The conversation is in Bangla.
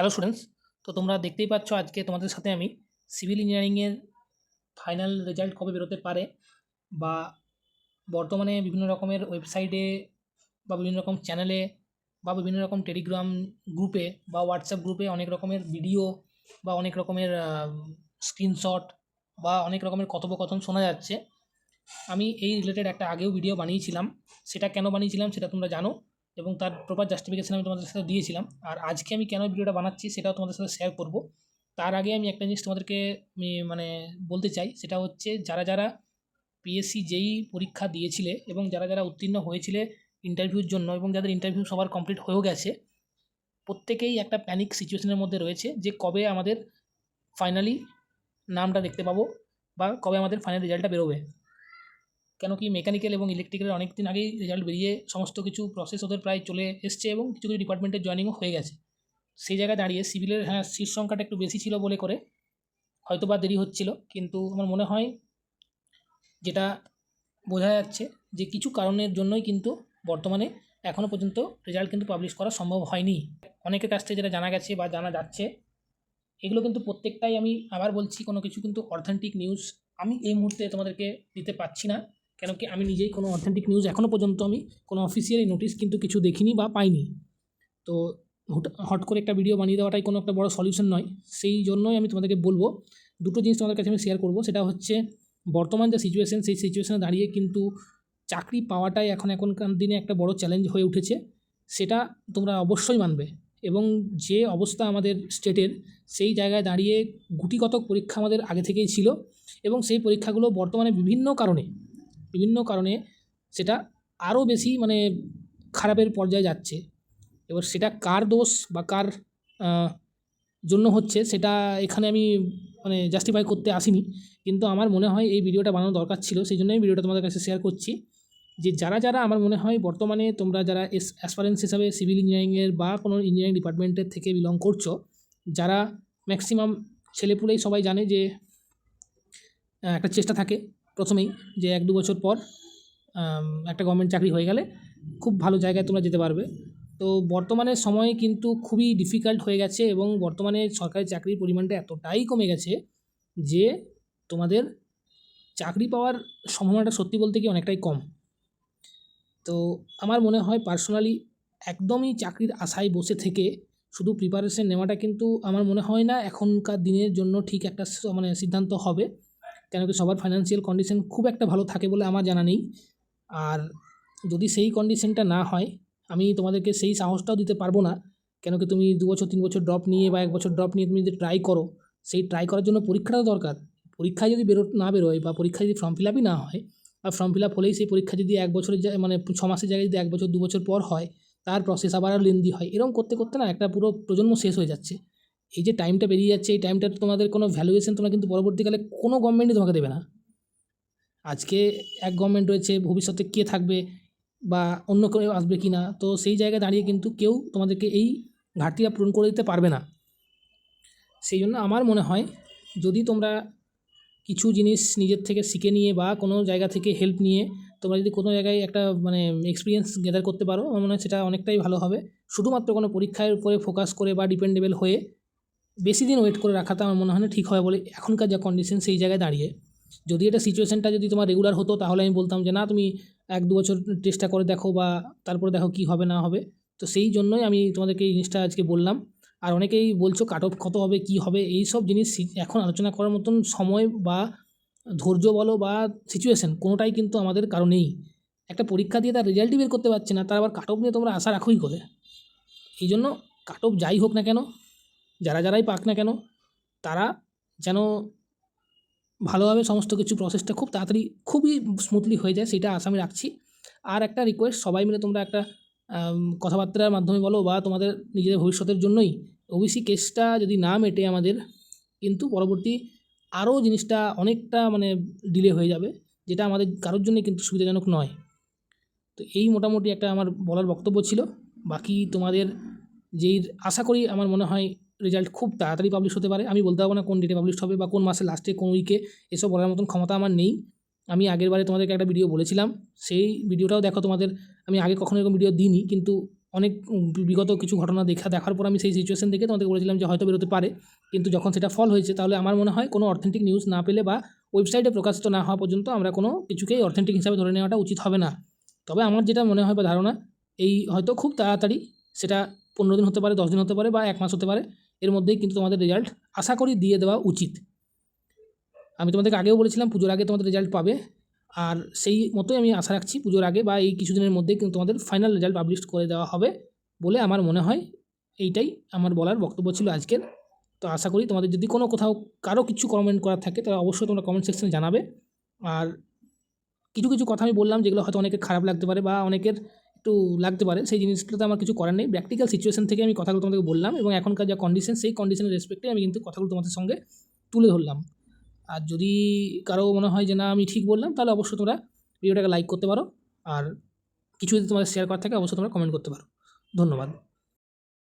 হ্যালো স্টুডেন্টস তো তোমরা দেখতেই পাচ্ছ আজকে তোমাদের সাথে আমি সিভিল ইঞ্জিনিয়ারিংয়ের ফাইনাল রেজাল্ট কবে বেরোতে পারে বা বর্তমানে বিভিন্ন রকমের ওয়েবসাইটে বা বিভিন্ন রকম চ্যানেলে বা বিভিন্ন রকম টেলিগ্রাম গ্রুপে বা হোয়াটসঅ্যাপ গ্রুপে অনেক রকমের ভিডিও বা অনেক রকমের স্ক্রিনশট বা অনেক রকমের কথোপকথন শোনা যাচ্ছে। আমি এই রিলেটেড একটা আগেও ভিডিও বানিয়েছিলাম। সেটা কেন বানিয়েছিলাম সেটা তোমরা জানো। এবং তার প্রপার জাস্টিফিকেশন আমি তোমাদের সাথে দিয়েছিলাম। আর আজকে আমি কেন ভিডিওটা বানাচ্ছি সেটাও তোমাদের সাথে শেয়ার করব। তার আগে আমি একটা জিনিস তোমাদেরকে মানে বলতে চাই, সেটা হচ্ছে যারা যারা পিএসসি যেই পরীক্ষা দিয়েছিলে এবং যারা যারা উত্তীর্ণ হয়েছিলে ইন্টারভিউর জন্য এবং যাদের ইন্টারভিউ সবার কমপ্লিট হয়েও গেছে, প্রত্যেকেই একটা প্যানিক সিচুয়েশনের মধ্যে রয়েছে যে কবে আমাদের ফাইনালি নামটা দেখতে পাবো বা কবে আমাদের ফাইনাল রেজাল্টটা বেরোবে। কেন কি মেকানিক্যাল এবং ইলেকট্রিক্যালের অনেক দিন আগেই রেজাল্ট বেরিয়ে সমস্ত কিছু প্রসেস ওদের প্রায় চলে এসছে এবং কিছু কিছু ডিপার্টমেন্টের জয়েনিংও হয়ে গেছে। সেই জায়গায় দাঁড়িয়ে সিভিলের হ্যাঁ সিট সংখ্যাটা একটু বেশি ছিল বলে করে হয়তো বা দেরি হচ্ছিল, কিন্তু আমার মনে হয় যেটা বোঝা যাচ্ছে যে কিছু কারণের জন্যই কিন্তু বর্তমানে এখনও পর্যন্ত রেজাল্ট কিন্তু পাবলিশ করা সম্ভব হয়নি। অনেকের কাছ থেকে যেটা জানা গেছে বা জানা যাচ্ছে, এগুলো কিন্তু প্রত্যেকটাই আমি আবার বলছি, কোনো কিছু কিন্তু অথেন্টিক নিউজ আমি এই মুহূর্তে তোমাদেরকে দিতে পারছি না। কেন কি আমি নিজেই কোনো অথেন্টিক নিউজ এখনও পর্যন্ত আমি কোনো অফিসিয়ালি নোটিশ কিন্তু কিছু দেখিনি বা পাইনি। তো হুট করে একটা ভিডিও বানিয়ে দেওয়াটাই কোনো একটা বড় সলিউশন নয়। সেই জন্যই আমি তোমাদেরকে বলব, দুটো জিনিস তোমাদের কাছে আমি শেয়ার করব। সেটা হচ্ছে, বর্তমান যে সিচুয়েশন সেই সিচুয়েশনে দাঁড়িয়ে কিন্তু চাকরি পাওয়াটাই এখন, এখনকার দিনে একটা বড় চ্যালেঞ্জ হয়ে উঠেছে। সেটা তোমরা অবশ্যই মানবে এবং যে অবস্থা আমাদের স্টেটের সেই জায়গায় দাঁড়িয়ে গুটিগত পরীক্ষা আমাদের আগে থেকেই ছিল এবং সেই পরীক্ষাগুলো বর্তমানে বিভিন্ন কারণে বিভিন্ন কারণে সেটা আরও বেশি মানে খারাপের পর্যায়ে যাচ্ছে। এবার সেটা কার দোষ বা কার জন্য হচ্ছে সেটা এখানে আমি মানে জাস্টিফাই করতে আসিনি। কিন্তু আমার মনে হয় এই ভিডিওটা বানানো দরকার ছিল, সেই জন্যই ভিডিওটা তোমাদের কাছে শেয়ার করছি। যে যারা যারা আমার মনে হয় বর্তমানে তোমরা যারা এস অ্যাসপারেন্স হিসাবে সিভিল ইঞ্জিনিয়ারিংয়ের বা কোনো ইঞ্জিনিয়ারিং ডিপার্টমেন্টের থেকে বিলং করছ, যারা ম্যাক্সিমাম ছেলেপুলেই সবাই জানে যে একটা চেষ্টা থাকে। প্রথমেই যে এক দু বছর পর একটা গভর্নমেন্ট চাকরি হয়ে গেলে খুব ভালো জায়গায় তোমরা যেতে পারবে। তো বর্তমানে সময় কিন্তু খুবই ডিফিকাল্ট হয়ে গেছে এবং বর্তমানে সরকারি চাকরির পরিমাণটা এতটাই কমে গেছে যে তোমাদের চাকরি পাওয়ার সম্ভাবনাটা সত্যি বলতে কি অনেকটাই কম। তো আমার মনে হয় পার্সোনালি একদমই চাকরির আশায় বসে থেকে শুধু প্রিপারেশন নেওয়াটা কিন্তু আমার মনে হয় না এখনকার দিনের জন্য ঠিক একটা মানে সিদ্ধান্ত হবে। কেন কি সবার ফাইন্যান্সিয়াল কন্ডিশন খুব একটা ভালো থাকে বলে আমার জানা নেই। আর যদি সেই কন্ডিশনটা না হয়, আমি তোমাদেরকে সেই সাহসটাও দিতে পারব না। কেন কি তুমি দু বছর, তিন বছর ড্রপ নিয়ে বা এক বছর ড্রপ নিয়ে তুমি যদি ট্রাই করো, সেই ট্রাই করার জন্য পরীক্ষাটাও দরকার। পরীক্ষায় যদি বেরো, না বেরোয় বা পরীক্ষায় যদি ফর্ম ফিল আপই না হয়, বা ফর্ম ফিল আপ হলেই সেই পরীক্ষা যদি এক বছরের মানে ছ মাসের জায়গায় যদি এক বছর, দু বছর পর হয়, তার প্রসেস আবার লেন্দি হয়। এরকম করতে করতে না একটা পুরো প্রজন্ম শেষ হয়ে যাচ্ছে। এই যে টাইমটা বেরিয়ে যাচ্ছে, এই টাইমটা তোমাদের কোনো ভ্যালুয়েশন তোমরা কিন্তু পরবর্তীকালে কোনো গভর্নমেন্টই তোমাকে দেবে না। আজকে এক গভর্নমেন্ট রয়েছে, ভবিষ্যতে কে থাকবে বা অন্য কেউ আসবে কি না তো সেই জায়গায় দাঁড়িয়ে কিন্তু কেউ তোমাদেরকে এই ঘাটতিটা পূরণ করে দিতে পারবে না। সেই জন্য আমার মনে হয়, যদি তোমরা কিছু জিনিস নিজের থেকে শিখে নিয়ে বা কোনো জায়গা থেকে হেল্প নিয়ে তোমরা যদি কোনো জায়গায় একটা মানে এক্সপিরিয়েন্স গেদার করতে পারো, আমার মনে হয় সেটা অনেকটাই ভালো হবে। শুধুমাত্র কোনো পরীক্ষার উপরে ফোকাস করে বা ডিপেন্ডেবল হয়ে বেশি দিন ওয়েট করে রাখাটা আমার মনে হয় না ঠিক হয় বলে এখনকার যা কন্ডিশন সেই জায়গায় দাঁড়িয়ে। যদি এটা সিচুয়েশানটা যদি তোমার রেগুলার হতো, তাহলে আমি বলতাম যে, না, তুমি এক দু বছর চেষ্টা করে দেখো বা তারপরে দেখো কী হবে না হবে। তো সেই জন্যই আমি তোমাদেরকে এই জিনিসটা আজকে বললাম। আর অনেকেই বলছো কাট অফ কত হবে, কী হবে? এই সব জিনিস এখন আলোচনা করার মতন সময় বা ধৈর্য বলো বা সিচুয়েশান কোনোটাই কিন্তু আমাদের কারণেই একটা পরীক্ষা দিয়ে তার রেজাল্টই বের করতে পারছে না, তার আবার কাট অফ নিয়ে তোমরা আশা রাখোই করে। এই জন্য কাট অফ যাই হোক না কেন যারা যারাই পাক না কেন, তারা যেন ভালোভাবে সমস্ত কিছু প্রসেসটা খুব তাড়াতাড়ি, খুবই স্মুথলি হয়ে যায়, সেটা আশা আমি রাখছি। আর একটা রিকোয়েস্ট সবাই মিলে তোমরা একটা কথাবার্তার মাধ্যমে বলো বা তোমাদের নিজেদের ভবিষ্যতের জন্যই ওবিসি কেসটা যদি না মেটে আমাদের, কিন্তু পরবর্তী আরও জিনিসটা অনেকটা মানে ডিলে হয়ে যাবে, যেটা আমাদের কারোর জন্যই কিন্তু সুবিধাজনক নয়। তো এই মোটামুটি একটা আমার বলার বক্তব্য ছিল। বাকি তোমাদের যেই আশা করি আমার মনে হয় রেজাল্ট খুব তাড়াতাড়ি পাবলিশ হতে পারে। আমি বলতে পারব না কোন ডেটে পাবলিশ হবে বা কোন মাসের লাস্টে কোন উইকে এসব বলার মতন ক্ষমতা আমার নেই। আমি আগের বারে তোমাদেরকে একটা ভিডিও বলেছিলাম। সেই ভিডিওটাও দেখো তোমাদের। আমি আগে কখনো এরকম ভিডিও দিইনি, কিন্তু অনেক বিগত কিছু ঘটনা দেখা, দেখার পর আমি সেই সিচুয়েশন দেখে তোমাদেরকে বলেছিলাম যে হয়তো বেরোতে পারে। কিন্তু যখন সেটা ফল হয়েছে, তাহলে আমার মনে হয় কোনো অথেন্টিক নিউজ না পেলে বা ওয়েবসাইটে প্রকাশিত না হওয়া পর্যন্ত আমরা কোনো কিছুকেই অথেন্টিক হিসাবে ধরে নেওয়াটা উচিত হবে না। তবে আমার যেটা মনে হয় বা ধারণা, এই হয়তো খুব তাড়াতাড়ি সেটা পনেরো দিন হতে পারে, দশ দিন হতে পারে বা এক মাস হতে পারে। এর মধ্যেই কিন্তু তোমাদের রেজাল্ট আশা করি দিয়ে দেওয়া উচিত। আমি তোমাদেরকে আগেও বলেছিলাম, পুজোর আগে তোমাদের রেজাল্ট পাবে। আর সেই মতোই আমি আশা রাখছি পুজোর আগে বা এই কিছুদিনের মধ্যেই কিন্তু তোমাদের ফাইনাল রেজাল্ট পাবলিশ করে দেওয়া হবে বলে আমার মনে হয়। এইটাই আমার বলার বক্তব্য ছিল আজকের। তো আশা করি তোমাদের যদি কোনো কোথাও কারও কিছু কমেন্ট করার থাকে, তাহলে অবশ্যই তোমরা কমেন্ট সেকশনে জানাবে। আর কিছু কিছু কথা আমি বললাম, যেগুলো হয়তো অনেকের খারাপ লাগতে পারে বা অনেকের একটু লাগতে পারে, সেই জিনিসগুলোতে আমার কিছু করার নেই। প্র্যাকটিক্যাল সিচুয়েশন থেকে আমি কথাগুলো তোমাদেরকে বললাম এবং এখনকার যা কন্ডিশন সেই কন্ডিশনের রেসপেক্টে আমি কিন্তু কথাগুলো তোমাদের সঙ্গে তুলে ধরলাম। আর যদি কারও মনে হয় যে না, আমি ঠিক বললাম, তাহলে অবশ্যই তোমরা ভিডিওটাকে লাইক করতে পারো। আর কিছু যদি তোমাদের শেয়ার করার থাকে, অবশ্যই তোমরা কমেন্ট করতে পারো। ধন্যবাদ।